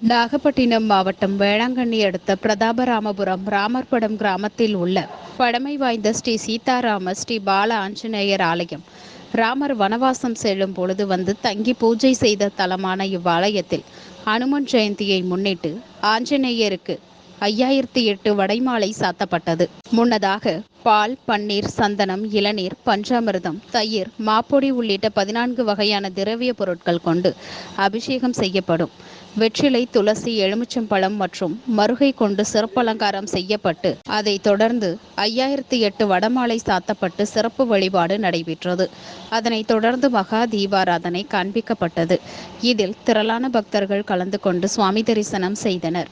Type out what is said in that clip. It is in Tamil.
நாகப்பட்டினம் மாவட்டம் வேளாங்கண்ணி அடுத்த பிரதாபராமபுரம் ராமர்படம் கிராமத்தில் உள்ள பழமை வாய்ந்த ஸ்ரீ சீதாராம ஸ்ரீ பால ஆஞ்சநேயர் ஆலயம். ராமர் வனவாசம் செல்லும் பொழுது வந்து தங்கி பூஜை செய்த தலமான இவ்வாலயத்தில் அனுமன் ஜெயந்தியை முன்னிட்டு ஆஞ்சநேயருக்கு ஐயாயிரத்தி எட்டு வடைமாலை சாத்தப்பட்டது. முன்னதாக பால் பன்னீர் சந்தனம் இளநீர் பஞ்சாமிர்தம் தயிர் மாப்பொடி உள்ளிட்ட பதினான்கு வகையான திரவிய பொருட்கள் கொண்டு அபிஷேகம் செய்யப்படும். வெற்றிலை துளசி எலுமிச்சம்பழம் மற்றும் மருகை கொண்டு சிறப்பலங்காரம் செய்யப்பட்டு அதை தொடர்ந்து ஐயாயிரத்தி எட்டு வடமாலை சாத்தப்பட்டு சிறப்பு வழிபாடு நடைபெற்றது. அதனைத் தொடர்ந்து மகா தீபாராதனை காண்பிக்கப்பட்டது. இதில் திரளான பக்தர்கள் கலந்து கொண்டு சுவாமி தரிசனம் செய்தனர்.